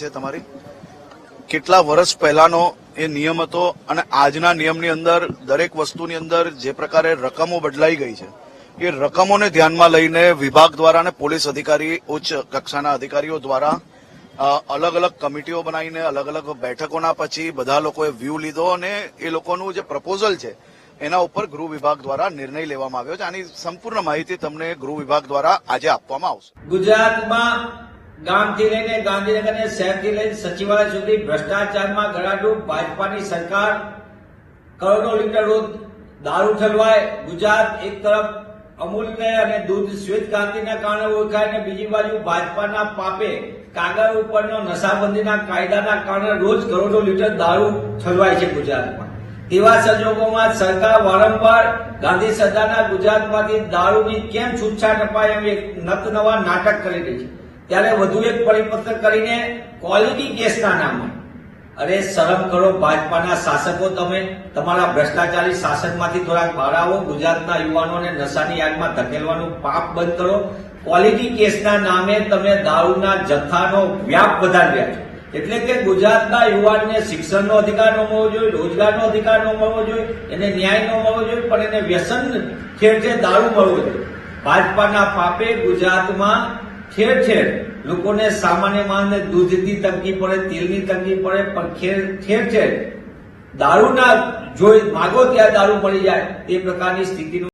છે તમારી? કેટલા વર્ષ પહેલાનો એ નિયમ હતો અને આજના નિયમની અંદર, દરેક વસ્તુની અંદર જે પ્રકારે રકમો બદલાઈ ગઈ છે, એ રકમોને ધ્યાનમાં લઈને વિભાગ દ્વારા અને પોલીસ અધિકારી, ઉચ્ચ કક્ષાના અધિકારીઓ દ્વારા અલગ અલગ કમિટીઓ બનાવીને અલગ અલગ બેઠકોના પછી બધા લોકોએ વ્યૂ લીધો અને એ લોકોનું જે પ્રપોઝલ છે, એના ઉપર ગૃહ વિભાગ દ્વારા નિર્ણય લેવામાં આવ્યો છે. આની સંપૂર્ણ માહિતી તમને ગૃહ વિભાગ દ્વારા આજે આપવામાં આવશે. ગુજરાતમાં ગામથી લઈને ગાંધીનગર અને શહેરથી લઈને સચિવાલય સુધી ભ્રષ્ટાચારમાં ગળાડું ભાજપાની સરકાર. કરોડો લીટર રોજ દારૂ ઠલવાય, ગુજરાત એક તરફ અમૂલને અને દૂધ શ્વેત ક્રાંતિના કારણે ઓળખાય અને બીજી બાજુ ભાજપાના પાપે કાગળ ઉપરનો નશાબંધીના કાયદાના કારણે રોજ કરોડો લીટર દારૂ ઠલવાય છે ગુજરાતમાં. તેવા સંજોગોમાં સરકાર વારંવાર ગાંધી સરદારના ગુજરાતમાંથી દારૂની કેમ છૂટછાટ અપાય એમ એક નત નવા નાટક કરી રહી છે. ત્યારે વધુ એક પરિપત્ર કરીને ક્વોલિટી કેસના નામે અરે શરમ કરો ભાજપાના શાસકો તમે. તમારા ભ્રષ્ટાચારી શાસનમાંથી થોડાક બહાર આવો. ગુજરાતના યુવાનોને નશાની આગમાં ધકેલવાનું પાપ બંધ કરો. ક્વોલિટી કેસના નામે તમે દારૂના જથ્થાનો વ્યાપ વધાર્યા છે. એટલે કે ગુજરાતના યુવાનને શિક્ષણનો અધિકાર ન મળવો જોઈએ, રોજગારનો અધિકાર ન મળવો જોઈએ, એને ન્યાય ન મળવો જોઈએ, પણ એને વ્યસન ઠેર દારૂ મળવો જોઈએ. ભાજપાના પાપે ગુજરાતમાં ઠેર ઠેર લોકોને સામાન્ય માણસને દૂધની તંગી પડે, તેલની તંગી પડે, પણ ખેર ઠેર ઠેર દારૂના જોઈ માગો ત્યાં દારૂ મળી જાય. તે પ્રકારની સ્થિતિનું